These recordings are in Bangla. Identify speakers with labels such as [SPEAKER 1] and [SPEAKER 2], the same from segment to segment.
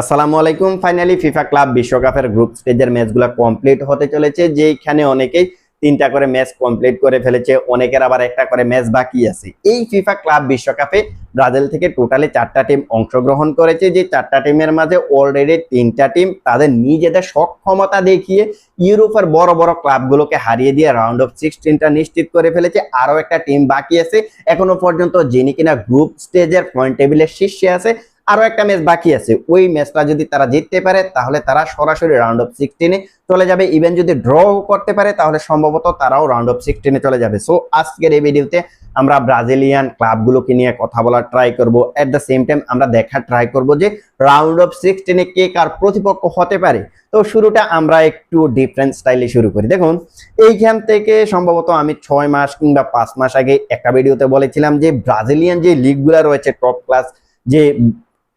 [SPEAKER 1] আসসালামু আলাইকুম। ফাইনালি ফিফা ক্লাব বিশ্বকাপের গ্রুপ স্টেজের ম্যাচগুলো কমপ্লিট হতে চলেছে যেখানে অনেকেই তিনটা করে ম্যাচ কমপ্লিট করে ফেলেছে, অনেকের আবার একটা করে ম্যাচ বাকি আছে। এই ফিফা ক্লাব বিশ্বকাপে ব্রাজিল থেকে টোটালি চারটা টিম অংশগ্রহণ করেছে, যে চারটা টিমের মাঝে অলরেডি তিনটা টিম তাদের নিজেদের সক্ষমতা দেখিয়ে ইউরোপের বড় বড় ক্লাবগুলোকে হারিয়ে দিয়ে রাউন্ড অফ সিক্সটিনটা নিশ্চিত করে ফেলেছে। আরও একটা টিম বাকি আছে, এখনও পর্যন্ত যিনি কিনা গ্রুপ স্টেজের পয়েন্ট টেবিলের শীর্ষে আছে আরও একটা ম্যাচ বাকি আছে। ওই ম্যাচটা যদি তারা জিততে পারে, তাহলে তারা সরাসরি রাউন্ড অফ সিক্সটিনে চলে যাবে। ইভেন যদি ড্র করতে পারে, তাহলে সম্ভবত তারাও রাউন্ড অফ সিক্সটিনে চলে যাবে। সো আজকের এই ভিডিওতে আমরা ব্রাজিলিয়ান ক্লাবগুলোকে নিয়ে কথা বলার ট্রাই করব। এট দ্য সেম টাইম আমরা দেখার ট্রাই করব যে রাউন্ড অফ সিক্সটিনে কে কার প্রতিপক্ষ হতে পারে। তো, শুরুটা আমরা একটু ডিফারেন্ট স্টাইলে শুরু করি। দেখুন, এইখান থেকে সম্ভবত আমি ছয় মাস কিংবা পাঁচ মাস আগে একটা ভিডিওতে বলেছিলাম যে ব্রাজিলিয়ান যে লিগগুলো রয়েছে টপ ক্লাস যে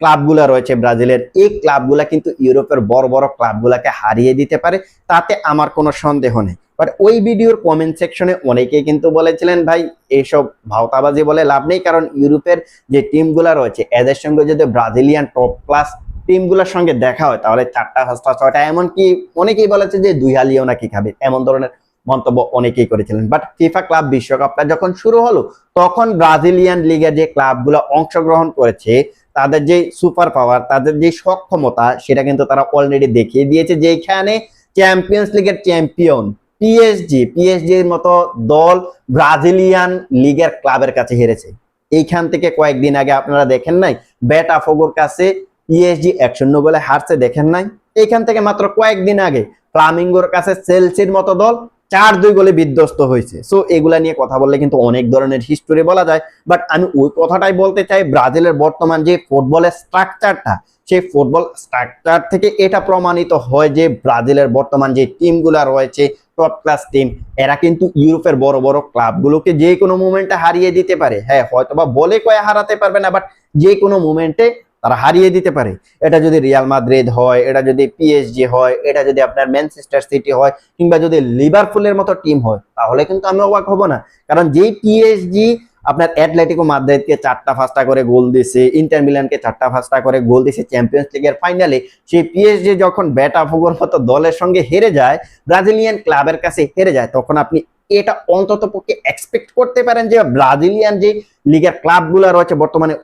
[SPEAKER 1] ক্লাবগুলো রয়েছে ব্রাজিলের। এই ক্লাবগুলা কিন্তু ইউরোপের বড় বড় ক্লাবগুলাকে হারিয়ে দিতে পারে, তাতে আমার কোনো সন্দেহ নেই। বাট ওই ভিডিওর কমেন্ট সেকশনে অনেকেই কিন্তু বলেছিলেন, ভাই এইসব ভাওতাবাজি বলে লাভ নেই, কারণ ইউরোপের যে টিমগুলা রয়েছে, এদের সঙ্গে যদি ব্রাজিলিয়ান টপ ক্লাস টিমগুলোর সঙ্গে দেখা হয়, তাহলে চারটা, পাঁচটা, ছয়টা, এমনকি অনেকেই বলেছে যে দুই হালিও নাকি খাবে। এমন ধরনের মন্তব্য অনেকেই করেছিলেন। বাট ফিফা ক্লাব বিশ্বকাপটা যখন শুরু হলো, তখন ব্রাজিলিয়ান লিগের যে ক্লাবগুলো অংশগ্রহণ করেছে তাদের যে সুপার পাওয়ার তাদের যে সক্ষমতা, সেটা কিন্তু তারা অলরেডি দেখিয়ে দিয়েছে যে যেখানে চ্যাম্পিয়ন্স লিগের চ্যাম্পিয়ন পিএসজি পিএসজি এর মতো দল ব্রাজিলিয়ান লিগের ক্লাবের কাছে হেরেছে। এইখান থেকে কয়েকদিন আগে আপনারা দেখেন নাই বেটা ফোগোর কাছে পিএসজি এক শূন্য বলে হারছে, দেখেন নাই? এইখান থেকে মাত্র কয়েকদিন আগে ফ্লামিঙ্গোর কাছে সেলসির মতো দল চার দুই গোলে বিধ্বস্ত হয়েছে। সো এগুলা নিয়ে কথা বললে কিন্তু অনেক ধরনের হিস্টোরি বলা যায়। বাট আমি ওই কথাটাই বলতে চাই, ব্রাজিলের বর্তমান যে ফুটবলের স্ট্রাকচারটা সেই ফুটবল স্ট্রাকচার থেকে এটা প্রমাণিত হয় যে ব্রাজিলের বর্তমান যে টিমগুলা রয়েছে টপ ক্লাস টিম এরা কিন্তু ইউরোপের বড় বড় ক্লাবগুলোকে যে কোনো মুমেন্টে হারিয়ে দিতে পারে। হ্যাঁ হয়তোবা বলে কয়ে হারাতে পারবে না বাট যে কোনো মুমেন্টে তারা হারিয়ে দিতে পারে। এটা যদি রিয়াল মাদ্রিদ হয়, এটা যদি পিএসজি হয়, এটা যদি আপনার ম্যানচেস্টার সিটি হয়, কিংবা যদি লিভারপুলের মতো টিম হয়, তাহলে কিন্তু আমি অবাক হব না। কারণ যেই পিএসজি আপনার অ্যাটলেটিকো মাদ্রিদকে চারটা পাঁচটা করে গোল দিছে ইন্টার মিলানকে চারটা পাঁচটা করে গোল দিছে চ্যাম্পিয়ন্স লিগের ফাইনালে সেই পিএসজি যখন ব্যাটা ফুগোর মতো দলের সঙ্গে হেরে যায় ব্রাজিলিয়ান ক্লাবের কাছে হেরে যায়, তখন আপনি এটা অন্তত পক্ষে এক্সপেক্ট করতে পারেন যে ব্রাজিলিয়ান যে লিগের ক্লাবগুলো রয়েছে বর্তমানে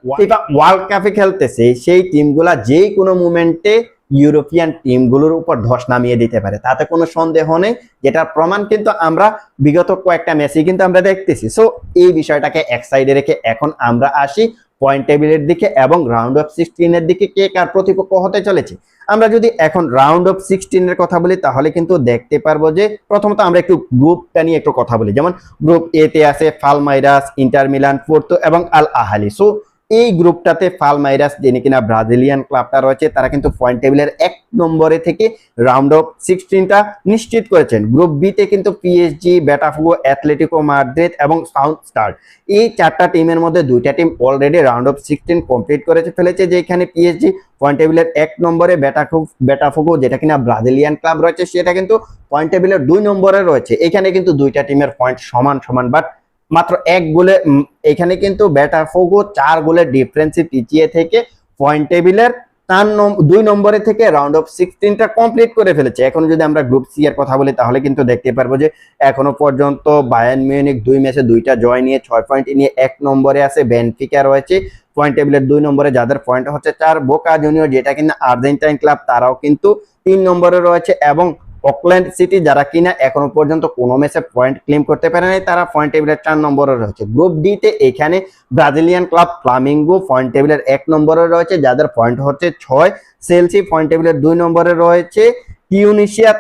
[SPEAKER 1] ওয়ার্ল্ড কাপে খেলতেছে, সেই টিমগুলা যে কোনো মুমেন্টে ইউরোপিয়ান টিমগুলোর উপর ধস নামিয়ে দিতে পারে। তাতে কোনো সন্দেহ নেই, যেটার প্রমাণ কিন্তু আমরা বিগত কয়েকটা ম্যাচে কিন্তু আমরা দেখতেছি। সো এই বিষয়টাকে এক সাইডে রেখে এখন আমরা আসি। পয়েন্ট টেবিলের দিকে এবং রাউন্ড অফ সিক্সটিনের দিকে কে কার প্রতিপক্ষ হতে চলেছে? আমরা যদি এখন রাউন্ড অফ সিক্সটিনের কথা বলি, তাহলে কিন্তু দেখতে পারব যে প্রথমত আমরা একটু গ্রুপটা নিয়ে একটু কথা বলি। যেমন গ্রুপ এতে আছে ফালমাইরাস ইন্টার মিলান পোর্তো এবং আল আহালি সো এই গ্রুপটাতে ফালমাইরাস যিনি কিনা ব্রাজিলিয়ান ক্লাবটা রয়েছে, তারা কিন্তু পয়েন্ট টেবিলের এক নম্বরে থেকে রাউন্ড অফ সিক্সটিনটা নিশ্চিত করেছেন। গ্রুপ বিতে কিন্তু পিএসজি ব্যাটাফুগো অ্যাথলেটিকো মাদ্রিদ এবং সাউথ স্টার এই চারটা টিমের মধ্যে দুইটা team already round of sixteen complete করেছে, ফেলেছে, যেখানে পিএসজি পয়েন্ট টেবিলের এক নম্বরে ব্যাটাফু ব্যাটাফুগো যেটা কিনা ব্রাজিলিয়ান ক্লাব রয়েছে, সেটা কিন্তু পয়েন্ট টেবিলের দুই নম্বরে রয়েছে। এখানে কিন্তু দুইটা টিমের পয়েন্ট সমান সমান বাট মাত্র এক গোলে এখানে কিন্তু ব্যাটাফোগো চার গোলের ডিফারেন্সে পিছিয়ে থেকে পয়েন্ট টেবিলের নম- দুই নম্বরে থেকে রাউন্ড অফ সিক্সটিনটা কমপ্লিট করে ফেলেছে। এখন যদি আমরা গ্রুপ সি এর কথা বলি, তাহলে কিন্তু দেখতে পারব যে এখনও পর্যন্ত বায়ান মিউনিক দুই ম্যাচে দুইটা জয় নিয়ে, ছয় পয়েন্ট নিয়ে এক নম্বরে আছে বেনফিকা রয়েছে। পয়েন্ট টেবিলের দুই নম্বরে যাদের পয়েন্ট হচ্ছে চার বোকা জুনিয়র যেটা কিনা আর্জেন্টাইন ক্লাব তারাও কিন্তু তিন নম্বরে রয়েছে এবং অকল্যান্ড সিটি যারা কিনা এখনও পর্যন্ত কোনো ম্যাচে পয়েন্ট ক্লেম করতে পারে নাই তারা পয়েন্ট টেবিলের চার নম্বরে রয়েছে। গ্রুপ ডি তে এখানে ব্রাজিলিয়ান ক্লাব ফ্লামিঙ্গো পয়েন্ট টেবিলের এক নম্বরে রয়েছে, যাদের পয়েন্ট হচ্ছে ছয়। সেলসি পয়েন্ট টেবিলের দুই নম্বরে রয়েছে। টিউনিশিয়া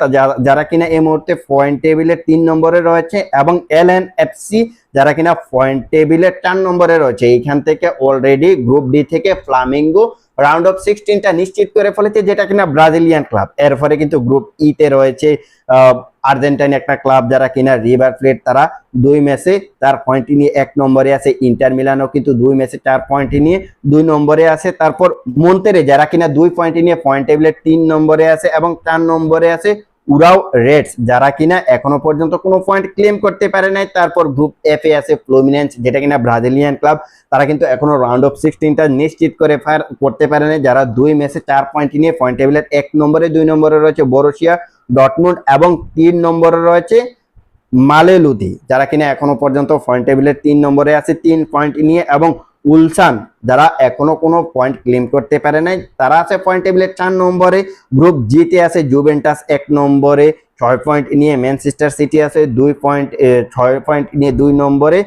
[SPEAKER 1] যারা কিনা এই মুহূর্তে পয়েন্ট টেবিলের তিন নম্বরে রয়েছে এবং এল এন এফসি যারা কিনা পয়েন্ট টেবিলের চার নম্বরে রয়েছে। এইখান থেকে অলরেডি গ্রুপ ডি থেকে ফ্লামিঙ্গো রাউন্ড অফ সিক্সটিনটা নিশ্চিত করে ফেলেছে যেটা কিনা ব্রাজিলিয়ান ক্লাব এরপরে কিন্তু গ্রুপ ইতে রয়েছে আহ, আর্জেন্টাইন একটা ক্লাব যারা কিনা রিভার প্লেট তারা দুই ম্যাচে তার পয়েন্ট নিয়ে এক নম্বরে আছে। ইন্টার মিলানও কিন্তু দুই ম্যাচে চার পয়েন্ট নিয়ে দুই নম্বরে আছে। তারপর মন্তেরে যারা কিনা দুই পয়েন্ট নিয়ে পয়েন্ট টেবিলের তিন নম্বরে আছে এবং চার নম্বরে আছে উরাও রেডস, যারা কিনা এখনও পর্যন্ত কোনো পয়েন্ট ক্লেম করতে পারে নাই, তারপর গ্রুপ এফ এ আছে ফ্লুমিনেন্স যেটা কিনা ব্রাজিলিয়ান ক্লাব তারা কিন্তু এখনও রাউন্ড অফ সিক্সটিনটা নিশ্চিত করে ফার, করতে পারে নাই, যারা দুই ম্যাচে চার পয়েন্ট নিয়ে পয়েন্ট টেবিলের এক নম্বরে, দুই নম্বরে রয়েছে বরুশিয়া ডটমুন্ড এবং তিন নম্বরে রয়েছে মালে মালেলুদি যারা কিনা এখনও পর্যন্ত পয়েন্ট টেবিলের তিন নম্বরে আছে, তিন পয়েন্ট নিয়ে এবং উলসান, যারা এখনও কোনো পয়েন্ট ক্লেম করতে পারে নাই, তারা আছে পয়েন্ট টেবিলের চার নম্বরে গ্রুপ জিতে আছে জুভেন্টাস এক নম্বরে, ছয় পয়েন্ট নিয়ে ম্যানচেস্টার সিটি আছে, দুই পয়েন্ট ছয় পয়েন্ট নিয়ে দুই নম্বরে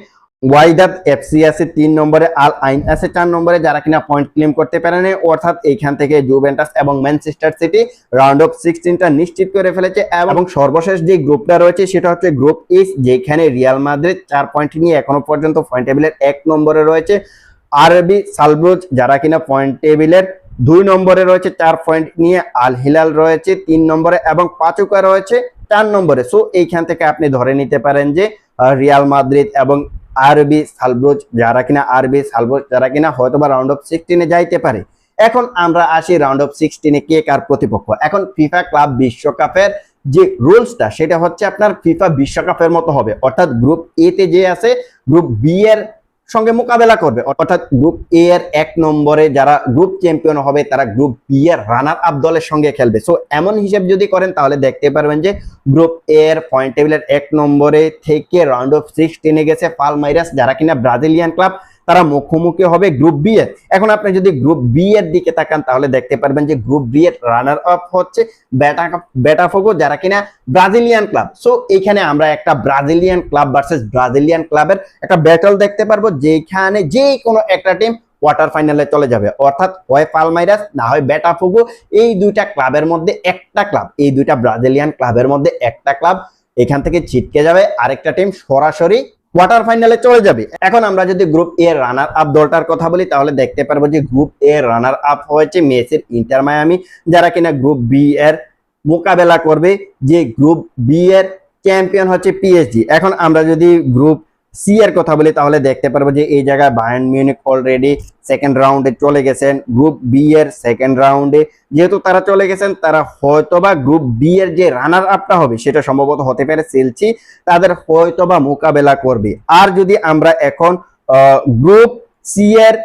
[SPEAKER 1] ওয়াইদাত এফসি আছে তিন নম্বরে, আল আইন আছে চার নম্বরে, যারা কিনা পয়েন্ট ক্লেম করতে পারে নাই, অর্থাৎ এইখান থেকে জুভেন্টাস এবং ম্যানচেস্টার সিটি রাউন্ড অফ সিক্সটিনটা নিশ্চিত করে ফেলেছে এবং সর্বশেষ যে গ্রুপটা রয়েছে, সেটা হচ্ছে গ্রুপ ইস যেখানে রিয়াল মাদ্রিদ চার পয়েন্ট নিয়ে এখনও পর্যন্ত পয়েন্ট টেবিলের এক নম্বরে রয়েছে। আরবি সালব্রুজ যারা কিনা পয়েন্ট টেবিলের দুই নম্বরে রয়েছে, চার পয়েন্ট নিয়ে আল হিলাল রয়েছে তিন নম্বরে এবং পাচুকা রয়েছে চার নম্বরে। সো এইখান থেকে আপনি ধরে নিতে পারেন যে রিয়াল মাদ্রিদ এবং আরবি সালব্রোজ যারা কিনা আরবি সালব্রোজ যারা কিনা হয়তো বা রাউন্ড অফ সিক্সটিনে যাইতে পারে। এখন আমরা আসি রাউন্ড অফ সিক্সটিনে কে কার প্রতিপক্ষ? এখন ফিফা ক্লাব বিশ্বকাপের যে রুলসটা, সেটা হচ্ছে আপনার ফিফা বিশ্বকাপের মতো হবে। অর্থাৎ গ্রুপ এতে যে আছে গ্রুপ বি এর সঙ্গে মোকাবেলা করবে। অর্থাৎ গ্রুপ এ এর এক নম্বরে যারা গ্রুপ চ্যাম্পিয়ন হবে, তারা গ্রুপ বি এর রানার আপ দলের সঙ্গে খেলবে। সো এমন হিসেব যদি করেন, তাহলে দেখতে পারবেন যে গ্রুপ এ এর পয়েন্ট টেবিলের এক নম্বরে থেকে রাউন্ড অফ সিক্সটিনে গেছে পালমাইরাস, যারা কিনা ব্রাজিলিয়ান ক্লাব তারা মুখোমুখি হবে গ্রুপ বি এর। এখন আপনি যদি গ্রুপ বি এর দিকে তাকান, তাহলে দেখতে পারবেন যে গ্রুপ বি এর রানার আপ হচ্ছে বেটা বেটাফোগো যারা কিনা ব্রাজিলিয়ান ক্লাব সো এখানে আমরা একটা ব্রাজিলিয়ান ক্লাব ভার্সেস ব্রাজিলিয়ান ক্লাবের একটা ব্যাটল দেখতে পারব যেখানে যে কোনো একটা টিম কোয়ার্টার ফাইনালে চলে যাবে। অর্থাৎ হয় পালমাইরাস না হয় বেটাফোগো এই দুইটা ক্লাবের মধ্যে একটা ক্লাব এই দুইটা ব্রাজিলিয়ান ক্লাবের মধ্যে একটা ক্লাব এখান থেকে ছিটকে যাবে। আরেকটা টিম সরাসরি কোয়ার্টার ফাইনালে চলে যাবে। এখন আমরা যদি গ্রুপ এ রানার আপ দলটার কথা বলি, তাহলে দেখতে পারব যে গ্রুপ এ রানার আপ হয়েছে মেসির ইন্টার মায়ামি, যারা কিনা গ্রুপ বি এর মোকাবেলা করবে। যে গ্রুপ বি এর চ্যাম্পিয়ন হচ্ছে পিএসজি এখন আমরা যদি গ্রুপ সি এর কথা বলি, তাহলে দেখতে পারব যে এই জায়গায় বায়ার্ন মিউনিক অলরেডি সেকেন্ড রাউন্ডে চলে গেছেন। গ্রুপ বি এর সেকেন্ড রাউন্ডে যেহেতু তারা চলে গেছেন, তারা হয়তোবা গ্রুপ বি এর যে রানার আপটা হবে, সেটা সম্ভবত হতে পারে সেলসি তাদের হয়তোবা মোকাবেলা করবে। আর যদি আমরা এখন গ্রুপ সি এর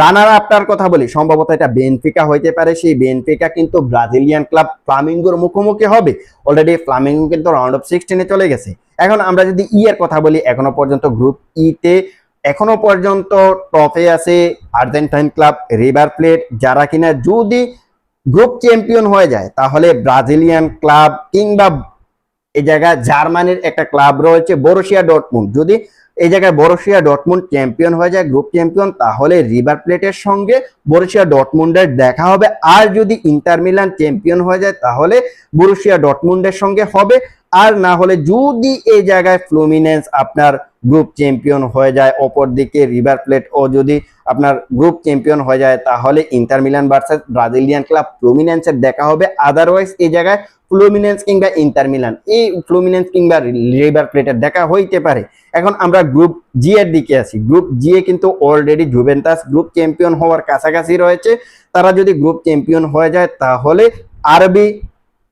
[SPEAKER 1] রানার আপটার কথা বলি, সম্ভবত এটা বেনফিকা হইতে পারে, সেই বেনফিকা কিন্তু ব্রাজিলিয়ান ক্লাব ফ্লামিঙ্গোর মুখোমুখি হবে। অলরেডি ফ্লামিঙ্গো কিন্তু রাউন্ড অফ সিক্সটিনে চলে গেছে। এখন আমরা যদি ই এর কথা বলি, এখনও পর্যন্ত গ্রুপ ই তে, এখনও পর্যন্ত টপে আছে আর্জেন্টাইন ক্লাব রিভার প্লেট যারা কিনা যদি গ্রুপ চ্যাম্পিয়ন হয়ে যায়, তাহলে ব্রাজিলিয়ান ক্লাব কিংবা এই জায়গায় জার্মানির একটা ক্লাব রয়েছে বরুশিয়া ডটমুন্ড যদি এই জায়গায় বরুশিয়া ডটমুন্ড চ্যাম্পিয়ন হয়ে যায়, গ্রুপ চ্যাম্পিয়ন। তাহলে রিভার প্লেটের সঙ্গে বরুশিয়া ডটমুন্ডের দেখা হবে। আর যদি ইন্টার মিলান চ্যাম্পিয়ন হয়ে যায়, তাহলে বরুশিয়া ডটমুন্ডের সঙ্গে হবে। আর না হলে যদি এই জায়গায় ফ্লুমিনেন্স আপনার গ্রুপ চ্যাম্পিয়ন হয়ে যায় অপর দিকে রিভার প্লেট ও যদি আপনার গ্রুপ চ্যাম্পিয়ন হয়ে যায়, তাহলে Inter Milan versus Brazilian club ফ্লুমিনেন্সের দেখা হবে। আদারওয়াইজ এই জায়গায় ফ্লুমিনেন্স কিংবা ইন্টার মিলান। এই ফ্লুমিনেন্স কিংবা রিভার প্লেটের দেখা হইতে পারে। এখন আমরা গ্রুপ জি এর দিকে আসি গ্রুপ জি এ কিন্তু অলরেডি জুভেন্টাস গ্রুপ চ্যাম্পিয়ন হওয়ার কাছাকাছি রয়েছে। তারা যদি গ্রুপ চ্যাম্পিয়ন হয়ে যায়, তাহলে আরবি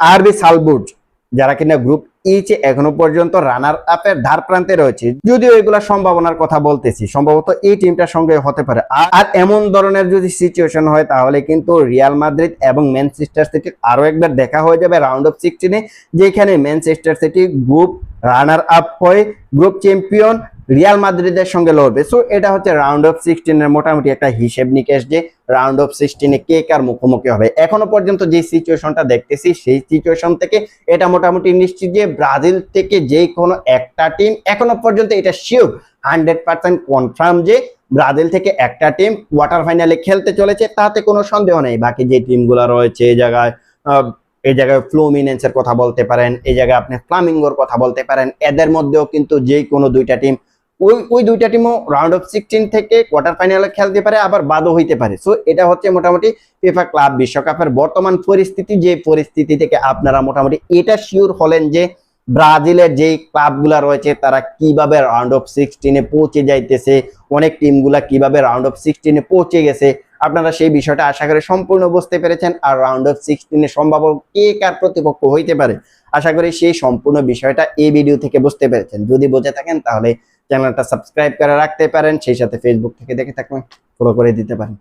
[SPEAKER 1] আরবি সালবুর্জ, যারা কিনা গ্রুপ ইচে এখনও পর্যন্ত রানার আপের ধার প্রান্তে রয়েছে, যদিও এগুলা সম্ভাবনার কথা বলতেছি, সম্ভবত এই টিমটার সঙ্গে হতে পারে। আর- এমন ধরনের যদি সিচুয়েশন হয়, তাহলে কিন্তু রিয়াল মাদ্রিদ এবং ম্যানচেস্টার সিটির আরও একবার দেখা হয়ে যাবে রাউন্ড অফ সিক্সটিনে যেখানে Manchester City group runner up হয়ে গ্রুপ চ্যাম্পিয়ন রিয়াল মাদ্রিদের সঙ্গে লড়বে। সো এটা হচ্ছে রাউন্ড অফ সিক্সটিনের মোটামুটি একটা হিসেব নিকেশ যে রাউন্ড অফ সিক্সটিনে কে কার মুখোমুখি হবে। এখনও পর্যন্ত যে সিচুয়েশনটা দেখতেছি, সেই সিচুয়েশন থেকে এটা মোটামুটি নিশ্চিত যে ব্রাজিল থেকে যে কোনো একটা টিম এখনও পর্যন্ত এটা শিওর হান্ড্রেড পার্সেন্ট কনফার্ম যে ব্রাজিল থেকে একটা টিম কোয়ার্টার ফাইনালে খেলতে চলেছে, তাতে কোনো সন্দেহ নেই। বাকি যে টিমগুলো রয়েছে এই জায়গায় এই জায়গায় ফ্লুমিনেন্সের কথা বলতে পারেন এই জায়গায় আপনি ফ্লামিঙ্গোর কথা বলতে পারেন, এদের মধ্যেও কিন্তু যে কোনো দুইটা টিম ওই ওই দুইটা টিমও রাউন্ড অফ সিক্সটিন থেকে কোয়ার্টার ফাইনালে খেলতে পারে, আবার বাদও হইতে পারে। সো এটা হচ্ছে মোটামুটি ফিফা ক্লাব বিশ্বকাপের বর্তমান পরিস্থিতি, যে পরিস্থিতি থেকে আপনারা মোটামুটি এটা শিওর হলেন যে ব্রাজিলের যেই ক্লাবগুলা রয়েছে, তারা কীভাবে রাউন্ড অফ সিক্সটিনে পৌঁছে যাইতেছে, অনেক টিমগুলা কীভাবে রাউন্ড অফ সিক্সটিনে পৌঁছে গেছে, আপনারা সেই বিষয়টা আশা করি সম্পূর্ণ বুঝতে পেরেছেন। আর রাউন্ড অফ সিক্সটিনে সম্ভাব্য কে কার প্রতিপক্ষ হইতে পারে, আশা করি সেই সম্পূর্ণ বিষয়টা এই ভিডিও থেকে বুঝতে পেরেছেন। যদি বুঝে থাকেন, তাহলে চ্যানেলটা সাবস্ক্রাইব করে রাখতে পারেন, সেই সাথে ফেসবুক থেকে দেখে থাকবেন ফলো করে দিতে পারেন।